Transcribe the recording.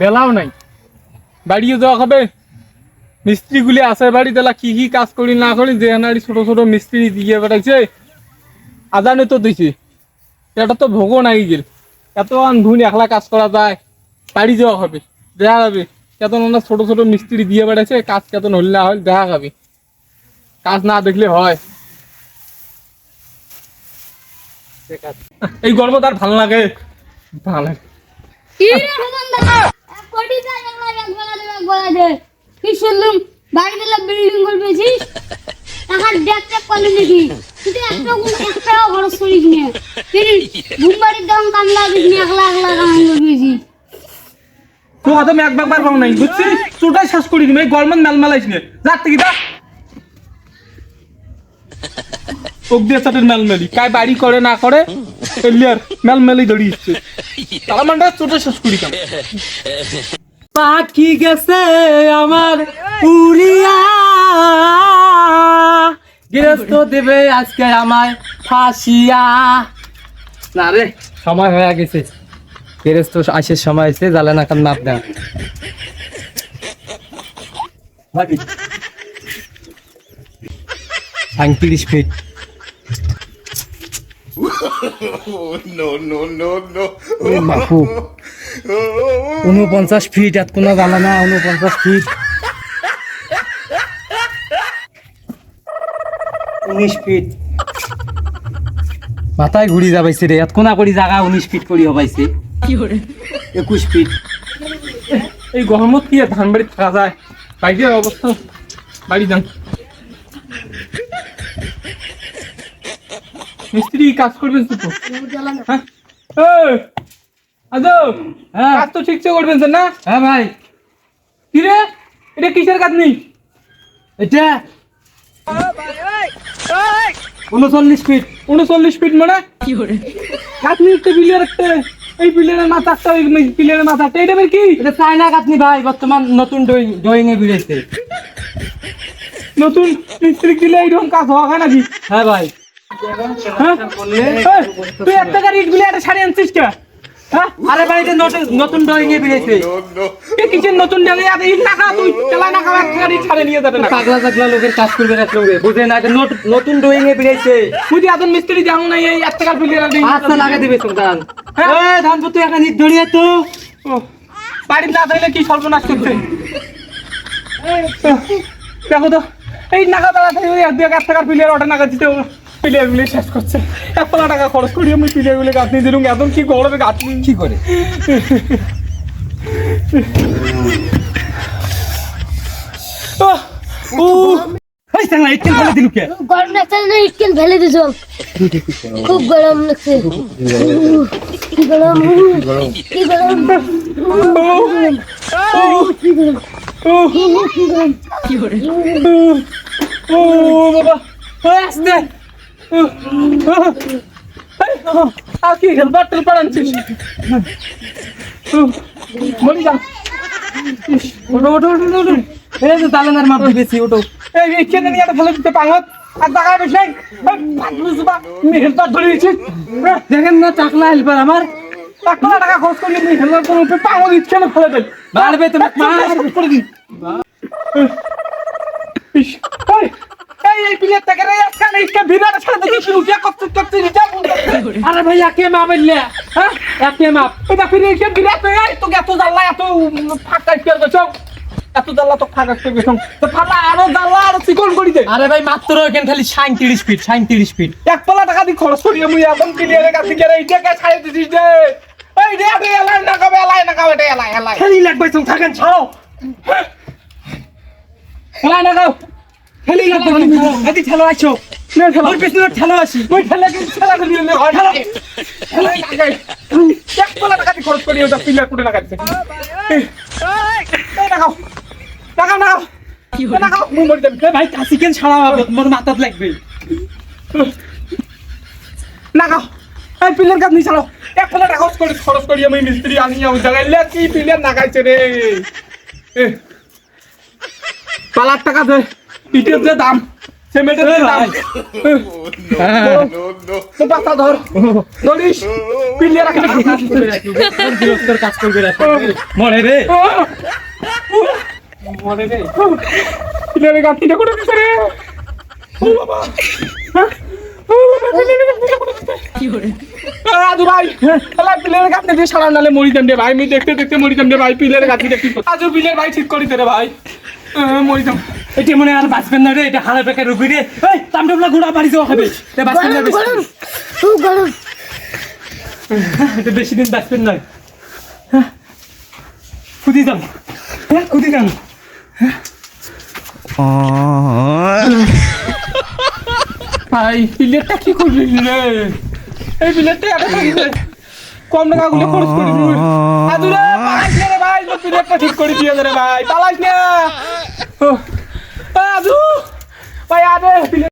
বেলাও নাই। বাড়িও যাওয়া হবে। মিস্ত্রিগুলি আছে বাড়ি তাহলে কি কি কাজ করি না করি, যে হানারি ছোট ছোট মিস্ত্রি দিয়ে বেড়াইছে আজানে তো দিছি। এটা তো ভোগও নাই গেল। এত ধুন একলা কাজ করা যায়, বাড়ি যাওয়া হবে দেখা যাবে। কেতন ওনার ছোট ছোট মিস্ত্রি দিয়ে বেড়াইছে, কাজ কেতন হল না হল দেখা যাবে। কাজ না দেখলে হয়। এই গল্প তার ভালো লাগে। ভালো লাগে। নাই চোটাই শেষ করি দিবি এই গরমের মেল মেলাইস নে। যার থেকে যা। চোখ দিয়ে চাটের মেল মেলি কাই বাড়ি করে, না করে, এলিয়ার মেল মেলি তার মানে শেষ করি কেন? পাখি গেছে আমার উড়িয়া গৃহস্থ দেবে আজকে আমায় ফাঁসিয়া। না রে। সময় হয়ে গেছে। গৃহস্থ আসার সময় হয়েছে জ্বালা না কান মাপ দেন। সাঁত্রিশ ফিট. বাপু উনপঞ্চাশ ফিট এত কোনো জ্বালা না উনপঞ্চাশ ফিট উনিশ ফিট মাথায় ঘুরি যাবাইছে রে এত কোনা করি জায়গা উনিশ ফিট করি হবাইছে। একুশ ফিট এই গরমত কি ধান বাড়ি থাকা যায়? বাইরের অবস্থা বাড়ি যান মিস্ত্রি কাজ করবেন তো? হ্যাঁ? এই, হ্যাঁ কাজ তো ঠিকছে করবেন স্যার না? হ্যাঁ ভাই। কি রে? এটা কিসের কাজ নেই? এটা? উনচল্লিশ ফিট। উনচল্লিশ ফিট মানে? কাটনি একটা। এই মাথা একটা ওই মাথা একটা। এটা বের কি? এটা চায়না কাটনি ভাই বর্তমান নতুন ড্রয়িং ড্রয়িং এ বিড়েছে নতুন মিস্ত্রি দিলে এইরকম কাজ হওয়া হয় নাকি? হ্যাঁ ভাই। তুই এক টাকার ইট গুলি একটা শাড়ি আনছিস কে? হ্যাঁ? আরে এটা নতুন no. এ কিসের নতুন ডালে এত ইট না তুই চালাই না খাওয়া এক টাকার ছাড়ে নিয়ে যাবে না। পাগলা পাগলা লোকের কাজ করবে না লোকে বুঝে না এটা নত- নতুন ড্রয়িং এ বিড়েছে বুঝি এত মিস্ত্রি যাও না এই এক টাকার পিলিয়ার দিই আচ্ছা লাগা দিবে সুলতান। হ্যাঁ? এই ধান পুত্র একটা নিট ধরিয়ে তো। ও, বাড়ির না থাকলে কি সর্বনাশ করছে? দেখো তো এই নাকা থেকে এক দুই এক টাকার প্লেয়ার ওটা নাকা দিতে প্লেয়ার গুলি শেষ করছে। এক পালা টাকা খরচ করি আমি প্লেয়ার গুলি গাঁথনি দিলুম। এখন কি গরমে গাঁথনি কি করে? খুব গরম লাগছে। গরম গরম। গরম। কি গরম। ও বাবা। আসতে। হেলপার টেলপার আনছিস ও, মরি যা। ওটো ওটো ওটো ওটো এই যে দালানের মাপ দিবেছি ওটো এই এই কেন নিয়ে এত ফেলে দিতে পাঙত আর টাকা বেশ সুবা ধরে দিচ্ছি দেখেন না টাকলা হেল্পার আমার। এক লাখ টাকা খরচ করলে আমি হেলপার কোনো পাঙত ইচ্ছে না ফেলে দেন। মারবে তুমি মার করে দিন এই, এই থেকে রে এইটা বিরাট আরে ভাই একে মাপ এলে হ্যাঁ? একে মাপ। এটা ফিরে এসে বিরাট হয়ে গেছে এত জ্বালা এত ফাঁকা করে গেছ এত জ্বালা তো ফাঁকা করে গেছ তো ফাঁকা আরও জ্বালা আরও চিকন করি দে। আরে ভাই মাত্র এখানে খালি সাঁত্রিশ ফিট সাঁত্রিশ ফিট এক পালা টাকা দিয়ে খরচ করি আমি এখন ক্লিয়ারের কাছে গেলে এইটাকে ছাড়ে দিছিস যে এই রে এটা এলাই না কবে এলাই না কবে এটা এলাই এলাই। খালি লাগবে তুমি থাকেন ছাড়ো। এলাই না কবে খালি লাগবে ঠেলো খেলা ওর পেছনে ঠেলো আসি ওই খেলা কি খেলা করে দিলে হয়। লাগাই। এক পালা টাকা দিয়ে খরচ করি ওটা পিলার কোটে লাগাইছে এই লাগাও লাগাও লাগাও লাগাও মুই মরে যাবি। ভাই কাশি ছাড়া হবে? মাথাত লাগবে। লাগাও এই পিলার কাজ নি ছাড়ো এক পালা টাকা খরচ করি খরচ করি আমি মিস্ত্রি আনি আমি জাগাইলে কি পিলার লাগাইছে রে? এ, পালার টাকা দে ইটের যে দাম। ভাই। no, no. তো পাতা ধর। ধরিস। পিলিয়ে রাখি কাজ করবে রে। মরে রে। মরে রে পিলিয়ে গাঁথিটা করে দিছে রে। ও বাবা। হ্যাঁ? ভাই মরিতাম রে ভাই। আমি দেখতে দেখতে মরিতাম রে ভাই। পিলের ঠিক কর। আজু পিলের ভাই ঠিক করিতে রে ভাই। আহ, মরিতাম এটা মনে আর বাঁচবেন না রে এটা হাড়ে পেকে রুগী রে এই তামডবলা গুড়া বাড়ি যাওয়া হবে এটা বাঁচবেন না খুব এটা বেশি দিন বাঁচবেন না? খুদি যান হ্যাঁ খুদি যান ভাই পিলেরটা কি করবি রে এই এত করি রে কম টাকা গুলো খরচ করি আজু রে পালাইস না রে ভাই? পিলেরটা ঠিক করে দিয়ে রে ভাই। পালাইস না? আজু ভাই পিলের